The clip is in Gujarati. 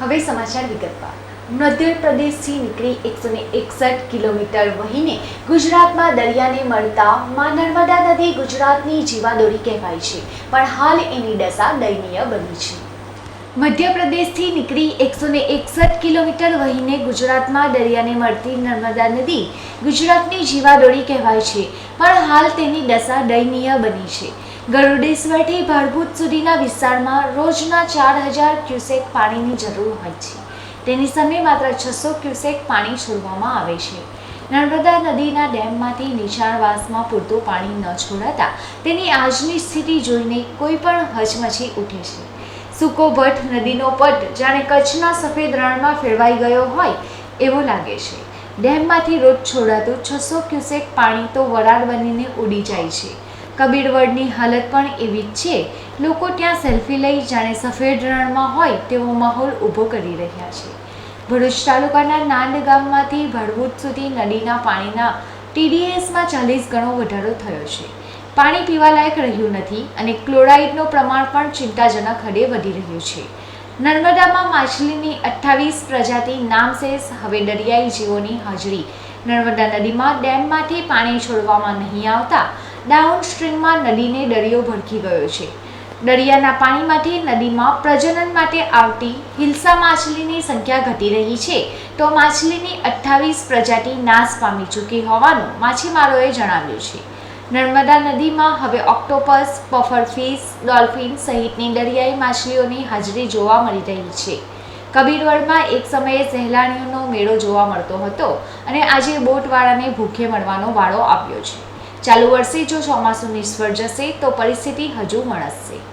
હવે સમાચાર વિગતવાર. મધ્યપ્રદેશથી નીકળી એકસો એકસઠ કિલોમીટર વહીને ગુજરાતમાં દરિયાને મળતા મા નર્મદા નદી ગુજરાતની જીવાદોરી કહેવાય છે. પણ હાલ એની દશા દયનીય બની છે. મધ્યપ્રદેશથી નીકળી એકસો ને એકસઠ કિલોમીટર વહીને ગુજરાતમાં દરિયાને મળતી નર્મદા નદી ગુજરાતની જીવાદોળી કહેવાય છે, પણ હાલ તેની દશા દયનીય બની છે. ગરુડેશ્વરથી ભરભૂત સુધીના વિસ્તારમાં રોજના ચાર હજાર ક્યુસેક પાણીની જરૂર હોય છે. તેની સામે માત્ર છસો ક્યુસેક પાણી છોડવામાં આવે છે. નર્મદા નદીના ડેમમાંથી નિશાળવાસમાં પૂરતું પાણી ન છોડાતા તેની આજની સ્થિતિ જોઈને કોઈ પણ હચમચી ઉઠે છે. સૂકો ભટ્ટ નદીનો પટ જાણે કચ્છના સફેદ રણમાં ફેરવાઈ ગયો હોય એવો લાગે છે. ડેમમાંથી રોજ છોડાતું છસો ક્યુસેક પાણી તો વરાળ બનીને ઉડી જાય છે. કબીરવડની હાલત પણ એવી જ છે. લોકો ત્યાં સેલ્ફી લઈ જાણે સફેદ રણમાં હોય તેવો માહોલ ઊભો કરી રહ્યા છે. ભરૂચ તાલુકાના નાંદ ગામમાંથી ભડભૂત સુધી નદીના પાણીના ટીડીએસમાં ચાલીસ ગણો વધારો થયો છે. પાણી પીવાલાયક રહ્યું નથી અને ક્લોરાઇડનું પ્રમાણ પણ ચિંતાજનક હદે વધી રહ્યું છે. નર્મદામાં માછલીની અઠ્ઠાવીસ પ્રજાતિ નામશેષ હવે દરિયાઈ જીવોની હાજરી. નર્મદા નદીમાં ડેમમાંથી પાણી છોડવામાં નહીં આવતા, ડાઉન સ્ટ્રીમમાં નદીને દરિયો ભડકી ગયો છે. દરિયાના પાણીમાંથી નદીમાં પ્રજનન માટે આવતી હિલ્સા માછલીની સંખ્યા ઘટી રહી છે, તો માછલીની અઠ્ઠાવીસ પ્રજાતિ નાશ પામી ચૂકી હોવાનું માછીમારોએ જણાવ્યું છે. નર્મદા નદીમાં હવે ઓક્ટોપસ પફરફિશ ડોલ્ફિન સહિતની દરિયાઈ માછલીઓની હાજરી જોવા મળી રહી છે. કબીરવડમાં એક સમયે સહેલાણીઓનો મેળો જોવા મળતો હતો અને આજે બોટવાળાને ભૂખે મળવાનો વાળો આવ્યો છે. ચાલુ વર્ષે જો ચોમાસું નિષ્ફળ જશે, તો પરિસ્થિતિ હજુ વણસશે